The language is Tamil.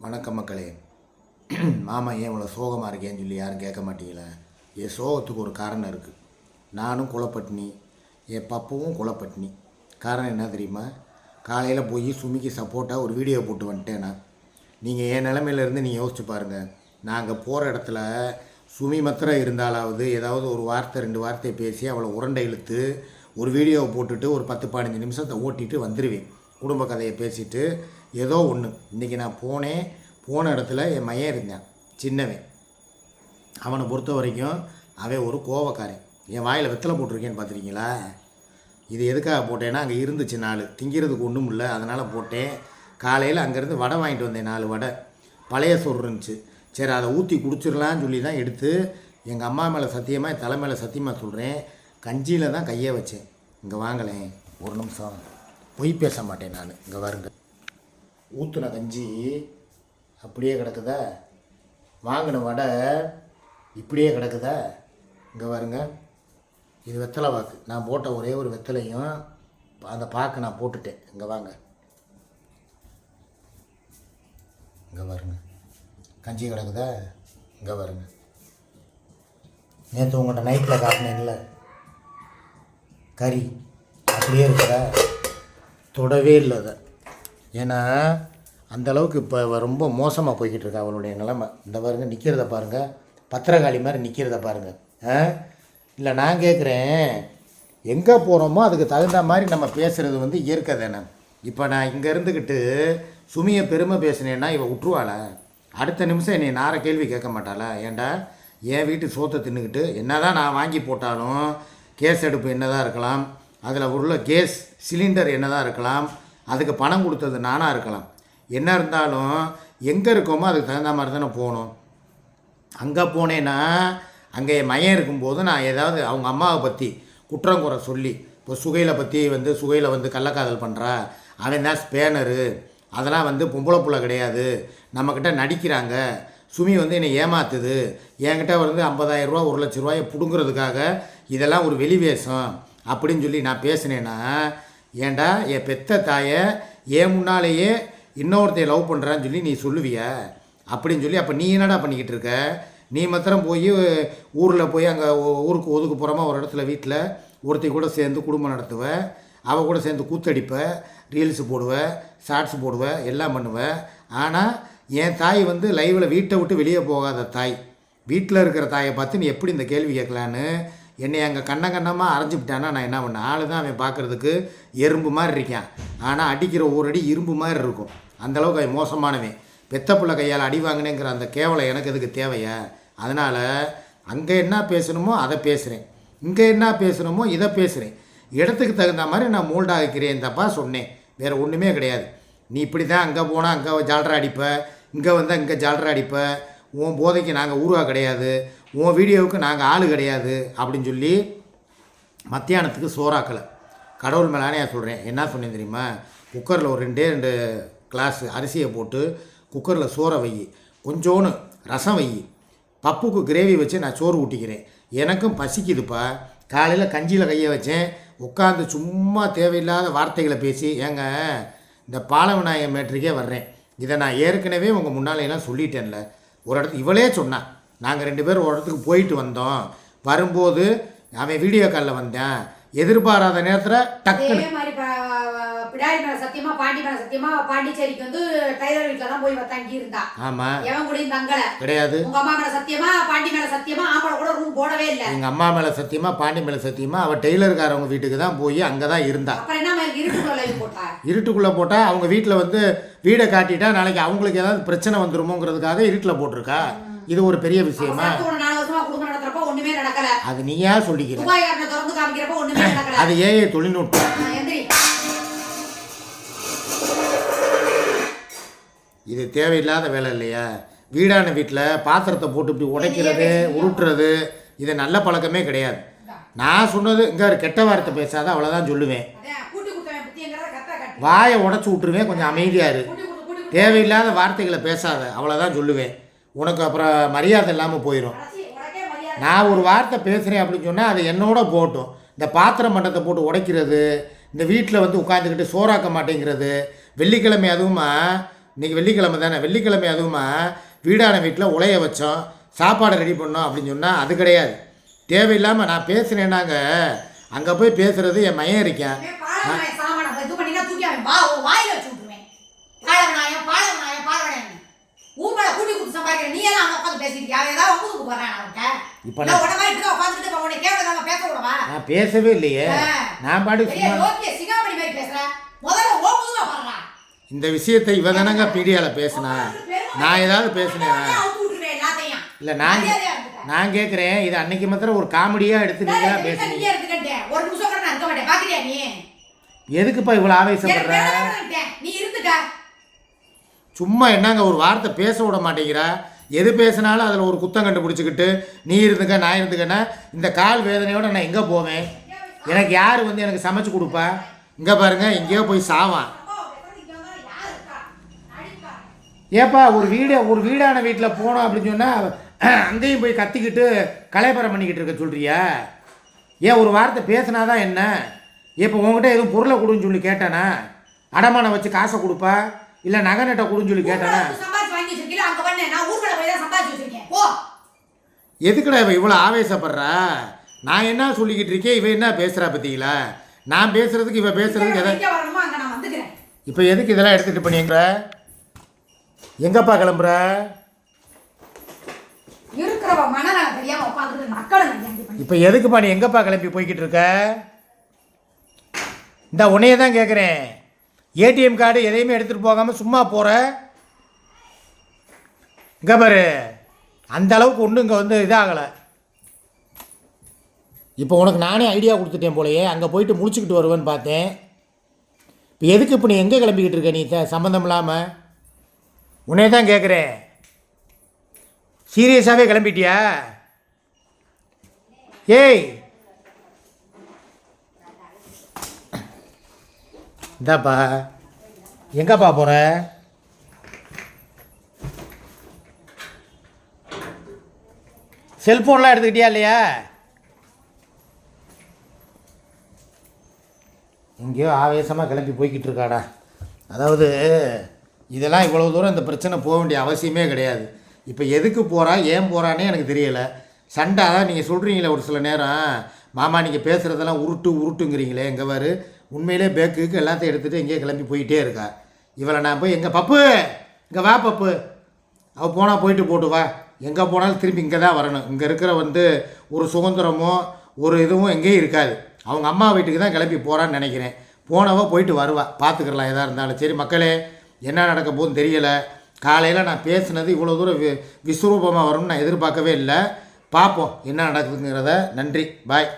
வணக்கம் மக்களே. மாமா ஏன் இவ்வளோ சோகமாக இருக்கேன்னு சொல்லி யாரும் கேட்க மாட்டீங்களே? என் சோகத்துக்கு ஒரு காரணம் இருக்குது நானும் குலப்பட்டினி என் பப்பவும் குலப்பட்டினி காரணம் என்ன தெரியுமா? காலையில் போய் சுமிக்கு சப்போர்ட்டாக ஒரு வீடியோ போட்டு வந்துட்டேன் நான். நீங்கள் என் நிலமையில இருந்து நீங்கள் யோசிச்சு பாருங்கள் நாங்கள் போகிற இடத்துல சுமி மாத்திரம் இருந்தாலாவது ஏதாவது ஒரு வார்த்தை ரெண்டு வார்த்தையை பேசி அவளை உருண்டை இழுத்து ஒரு வீடியோவை போட்டுட்டு ஒரு பத்து பதினஞ்சு நிமிஷத்தை ஓட்டிட்டு வந்துடுவேன் குடும்ப கதையை பேசிட்டு ஏதோ ஒன்று இன்றைக்கி நான் போனேன் போன இடத்துல என் மையன் இருந்தான் சின்னவன். அவனை பொறுத்த வரைக்கும் அவன் ஒரு கோவக்காரன். என் வாயில் வெத்தலை போட்டிருக்கேன்னு பார்த்துருக்கீங்களா? இது எதுக்காக போட்டேன்னா அங்கே இருந்துச்சு நாலு. திங்கிறதுக்கு ஒன்றும் இல்லை அதனால் போட்டேன். காலையில் அங்கேருந்து வடை வாங்கிட்டு வந்தேன் நாலு வடை. பழைய சோறு இருந்துச்சு. சரி அதை ஊற்றி குடிச்சிடலான்னு சொல்லி தான் எடுத்து எங்கள் அம்மா மேலே சத்தியமாக என் தலை மேலே சத்தியமாக சொல்கிறேன் கஞ்சியில் தான் கையை வச்சேன். இங்கே வாங்கலேன் ஒரு நிமிஷம். பொய் பேச மாட்டேன் நான். இங்கே வருங்க ஊற்றுன கஞ்சி அப்படியே கிடக்குதா? வாங்கின வடை இப்படியே கிடக்குதா? இங்கே பாருங்க. இது வெத்தலை வாக்கு நான் போட்ட ஒரே ஒரு வெத்தலையும் அந்த பாக்கு நான் போட்டுட்டேன். இங்கே வாங்க. இங்கே பாருங்க. கஞ்சி கிடக்குதா? இங்கே பாருங்க. நேற்று உங்கள்கிட்ட நைட்டில் காட்டினேன்ல. கறி. அப்படியே இருக்குதா? தொடவே இல்லை அதை. ஏன்னா அந்த அளவுக்கு இப்போ ரொம்ப மோசமாக போய்கிட்டு இருக்கா அவளுடைய நிலைமை. இந்த பாருங்க நிற்கிறத பாருங்கள் பத்திரகாளி மாதிரி நிற்கிறத பாருங்கள் ஆ? இல்லை நான் கேட்குறேன் எங்கே போகிறோமோ அதுக்கு தகுந்த மாதிரி நம்ம பேசுகிறது வந்து இயற்கை தானே. இப்போ நான் இங்கே இருந்துக்கிட்டு சுமியை பெருமை பேசினேன்னா இவ விட்டுருவாளா அடுத்த நிமிஷம் என்னை நார கேள்வி கேட்க மாட்டாளா? ஏன்டா என் வீட்டு சோத்தை தின்னுக்கிட்டு என்னதான் நான் வாங்கி போட்டாலும் கேஸ் அடுப்பு என்னதான் இருக்கலாம்? அதில் உள்ள கேஸ் சிலிண்டர் என்னதான் இருக்கலாம்? அதுக்கு பணம் கொடுத்தது நானாக இருக்கலாம். என்ன இருந்தாலும் எங்கே இருக்கோமோ அதுக்கு தகுந்த மாதிரி தானே போகணும். அங்கே போனேன்னா அங்கே என் மையம் இருக்கும்போது நான் ஏதாவது அவங்க அம்மாவை பற்றி குற்றம் குறை சொல்லி இப்போ சுகையில் பற்றி வந்து சுகையில் வந்து கள்ளக்காதல் பண்ணுறா அவன் தான் ஸ்பேனரு அதெல்லாம் வந்து பொம்பளை புள்ள கிடையாது நம்மக்கிட்ட நடிக்கிறாங்க சுமி வந்து என்னை ஏமாத்துது என்கிட்ட வந்து 50000 ரூபா ஒரு லட்ச ரூபாயை பிடுங்கிறதுக்காக இதெல்லாம் ஒரு வெளிவேஷம் அப்படின்னு சொல்லி நான் பேசினேன்னா ஏன்டா என் பெத்த தாயை ஏன் முன்னாலேயே இன்னொருத்தைய லவ் பண்ணுறான்னு சொல்லி நீ சொல்லுவிய? அப்படின்னு சொல்லி அப்போ நீ என்னடா பண்ணிக்கிட்டு இருக்க? நீ மாத்திரம் போய் ஊரில் போய் அங்கே ஊருக்கு ஒதுக்கு போகிறோமா ஒரு இடத்துல வீட்டில் ஒருத்தி கூட சேர்ந்து குடும்பம் நடத்துவ. அவள் கூட சேர்ந்து கூத்தடிப்ப ரீல்ஸ் போடுவ ஷார்ட்ஸ் போடுவ எல்லாம் பண்ணுவ. ஆனால் என் தாய் வந்து லைவில் வீட்டை விட்டு வெளியே போகாத தாய். வீட்டில் இருக்கிற தாயை பார்த்து நீ எப்படி இந்த கேள்வி கேட்கலான்னு என்னை அங்கே கண்ண கண்ணமாக அரைஞ்சிவிட்டானா நான் என்ன பண்ணேன் ஆள் தான் அவன் பார்க்குறதுக்கு எறும்பு மாதிரி இருக்கான். ஆனால் அடிக்கிற ஒரு அடி இரும்பு மாதிரி இருக்கும். அந்தளவுக்கு அவன் மோசமானவன். பெத்த பிள்ளை கையால் அடி வாங்கினேங்கிற அந்த கேவலம் எனக்கு எதுக்கு தேவையா? அதனால் அங்கே என்ன பேசணுமோ அதை பேசுகிறேன் இங்கே என்ன பேசணுமோ இதை பேசுகிறேன் இடத்துக்கு தகுந்த மாதிரி நான் மூல்டாகிக்கிறேன் தப்பா சொன்னேன். வேறு ஒன்றுமே கிடையாது. நீ இப்படி தான் அங்கே போனால் அங்கே ஜால்ரா அடிப்ப. இங்கே வந்தால் இங்கே ஜால்ரா அடிப்ப. உன் போதைக்கு நாங்கள் ஊருவா கிடையாது. உன் வீடியோவுக்கு நாங்கள் ஆள் கிடையாது அப்படின்னு சொல்லி மத்தியானத்துக்கு சோறாக்கலை. கடவுள் மேலானே சொல்கிறேன் என்ன சொன்னேன் தெரியுமா? குக்கரில் ஒரு ரெண்டே ரெண்டு கிளாஸ் அரிசியை போட்டு குக்கரில் சோறை வை. கொஞ்சோன்னு ரசம் வை. பப்புக்கு கிரேவி வச்சு நான் சோறு ஊட்டிக்கிறேன். எனக்கும் பசிக்குதுப்பா. காலையில் கஞ்சியில் கையை வச்சேன். உட்காந்து சும்மா தேவையில்லாத வார்த்தைகளை பேசி ஏங்க இந்த பாலவிநாயகர் மேட்ரிக்கே வர்றேன். இதை நான் ஏற்கனவே உங்கள் முன்னாலையெல்லாம் சொல்லிட்டேன்ல. ஒரு இடத்துக்கு இவளே சொன்னான் நாங்கள் ரெண்டு பேரும் ஒரு இடத்துக்கு போயிட்டு வந்தோம். வரும்போது அவன் வீடியோ காலில் வந்தேன். எதிர்பாராத நேரத்தில் டக்குன்னு அதே மாதிரி ப- பிடாரி மேல சத்தியமா பாண்டி மேல சத்தியமா பாண்டிச்சேரிக்கு வந்து டைலர் வீட்டுல தான் போய் தங்கி இருந்தா ஆமாம் எவன் கூடயும் தங்கல. கிடையாது. உங்க அம்மா மேல சத்தியமா பாண்டி மேல சத்தியமா ஆம்பளை கூட ரூம் போடவே இல்ல. எங்கள் அம்மா மேலே சத்தியமாக பாண்டி மேலே சத்தியமாக அவள் டெய்லர்காரவங்க வீட்டுக்கு தான் போய் அங்கே தான் இருந்தா. அப்புறம் என்ன போட்டா? இருட்டுக்குள்ளே போட்டால் அவங்க வீட்டில் வந்து வீடை காட்டிட்டா நாளைக்கு அவங்களுக்கு ஏதாவது பிரச்சனை வந்துருமோங்கிறதுக்காக இருட்டில் போட்டிருக்கா. இது ஒரு பெரிய விஷயமா? அது நீயா சொல்லிக்கிற? துபாய் காரனை திறந்து காமிக்கிறப்ப ஒண்ணுமே நடக்கல. அது ஏஏ தொழில்நுட்பம். இது தேவையில்லாத வேலை இல்லையா? வீடான வீட்டில் பாத்திரத்தை போட்டு இப்படி உடைக்கிறது உருட்டுறது இது நல்ல பழக்கமே கிடையாது. நான் சொன்னது இங்கே கெட்ட வார்த்தை பேசாத அவ்வளோதான் சொல்லுவேன். வாயை உடச்சி விட்டுருவேன் கொஞ்சம் அமைதியாக இரு. தேவையில்லாத வார்த்தைகளை பேசாத அவ்வளோதான் சொல்லுவேன். உனக்கு அப்புறம் மரியாதை இல்லாமல் போயிடும் நான் ஒரு வார்த்தை பேசுகிறேன் அப்படின்னு சொன்னால் அது என்னோட போட்டும். இந்த பாத்திர மண்டத்தை போட்டு உடைக்கிறது இந்த வீட்டில் வந்து உட்காந்துக்கிட்டு சோறாக்க மாட்டேங்கிறது வெள்ளிக்கிழமை அதுவுமா இன்றைக்கி வெள்ளிக்கிழமை தானே வெள்ளிக்கிழமை அதுவுமா வீடான வீட்டில் உலைய வச்சோம் சாப்பாடு ரெடி பண்ணோம் அப்படின்னு சொன்னால் அது கிடையாது. தேவையில்லாமல் நான் பேசுகிறேன்னாங்க அங்கே போய் பேசுகிறது என் மையம் இருக்கேன். ஊர்மலை கூட்டி கொடுத்து சம்பாதிக்கிற நீ எல்லாம் உட்காந்து அவன் ஏதாவது ஒப்புக்கு போறான் அவன்கிட்ட இப்ப நான் உடனே மாதிரி இப்படி உட்காந்துட்டு உன்னை கேவலமா பேச விடவா? நான் பேசவே இல்லையே. நான் சும்மா யோக்கிய சிகாமணி மாதிரி பேசுற. முதல்ல ஓ முதுகா பாடுறா இந்த விஷயத்தை இவ தானங்க பீடியாவில் பேசினா? நான் ஏதாவது பேசினேனா? இல்லை நான். நான் கேட்குறேன் இது அன்னைக்கு மாத்திரம் ஒரு காமெடியாக எடுத்து நான் நீங்களா வீட்டுல பேசுனீங்க. ஒரு நிமிஷம் கூட நான் இருக்க மாட்டேன். பாக்குறியா நீ? எதுக்குப்பா இவ்வளோ ஆவேசப்படுற. நீ இருந்துக்க. சும்மா என்னங்க ஒரு வார்த்தை பேச விட மாட்டேங்கிறா? எது பேசினாலும் அதில் ஒரு குத்தம் கண்டுபிடிச்சிக்கிட்டு நீ இருந்துக்க நான் இருந்துக்கன்னா இந்த கால் வேதனையோடு நான் எங்கே போவேன்? எனக்கு யார் வந்து எனக்கு சமைச்சு கொடுப்பா? இங்கே பாருங்க எங்கேயோ போய் சாவான். ஏப்பா ஒரு வீடு ஒரு வீடான வீட்டில் போனோம் அப்படின்னு சொன்னால் அங்கேயும் போய் கத்திக்கிட்டு கலைபரம் பண்ணிக்கிட்டு இருக்க சொல்கிறியா ஏன் ஒரு வார்த்தை பேசினா தான் என்ன? இப்போ உங்ககிட்ட எதுவும் பொருளை கொடுன்னு சொல்லி கேட்டானா? அடமானம் வச்சு காசை கொடுப்பா? இல்லை நகை நட்டை கொடுன்னு சொல்லி கேட்டானா. எதுக்குடா இவ இவ்வளோ ஆவேசப்படுறா? நான் என்ன சொல்லிக்கிட்டு இருக்கேன்? இவ என்ன பேசுகிறா பார்த்தீங்களா நான் பேசுறதுக்கு இவ பேசுறதுக்கு எதை. இப்போ எதுக்கு இதெல்லாம் எடுத்துகிட்டு பண்ணிங்கிற எங்கப்பா கிளம்புற. இப்போ எதுக்குப்பா நீ எங்கப்பா கிளம்பி போய்கிட்டு இருக்க? இந்த உன்னையே தான் கேட்குறேன் ஏடிஎம் கார்டு எதையுமே எடுத்துகிட்டு போகாமல் சும்மா போகிற இங்கே பாரு. அந்த அளவுக்கு ஒன்றும் இங்கே வந்து இதாகலை. இப்போ உனக்கு நானே ஐடியா கொடுத்துட்டேன் போலயே அங்கே போயிட்டு முடிச்சுக்கிட்டு வருவேன்னு பார்த்தேன். இப்போ எதுக்கு இப்போ நீ எங்கே கிளம்பிக்கிட்டு இருக்க? நீ த- சம்மந்தம் இல்லாமல் உன்னே தான் கேட்குறேன் சீரியஸாகவே கிளம்பிட்டியா? ஏய் இந்தாப்பா. எங்கேப்பா போகிற செல்ஃபோன்லாம் எடுத்துக்கிட்டியா இல்லையா? எங்கேயோ ஆவேசமாக கிளம்பி போய்கிட்டு இருக்காடா. அதாவது இதெல்லாம் இவ்வளோ தூரம் இந்த பிரச்சனை போக வேண்டிய அவசியமே கிடையாது. இப்போ எதுக்கு போகிறா ஏன் போகிறானே எனக்கு தெரியலை. சண்டை அதான் நீங்கள் சொல்கிறீங்களே ஒரு சில நேரம். மாமா நீங்கள் பேசுகிறதெல்லாம் உருட்டு உருட்டுங்கிறீங்களே எங்கே வேறு உண்மையிலே பேக்குக்கு எல்லாத்தையும் எடுத்துகிட்டு எங்கேயே கிளம்பி போயிட்டே இருக்கா. இவளை நான் போய் எங்கள் பப்பு இங்கே வா பப்பு. அவள் போனால் போயிட்டு போட்டு வா. எங்கே போனாலும் திரும்பி இங்கே தான் வரணும். இங்கே இருக்கிற வந்து ஒரு சுதந்திரமோ ஒரு இதுவும் எங்கேயும் இருக்காது. அவங்க அம்மா வீட்டுக்கு தான் கிளம்பி போகிறான்னு நினைக்கிறேன். போனவ போயிட்டு வருவா. பார்த்துக்கலாம் எதாக இருந்தாலும். சரி மக்களே என்ன நடக்க போகுதுன்னு தெரியலை. காலையில் நான் பேசுனது இவ்வளோ தூரம் வி விஸ்வரூபமாக வரும்னு நான் எதிர்பார்க்கவே இல்லை. பார்ப்போம் என்ன நடக்குதுங்கிறத. நன்றி. பாய்.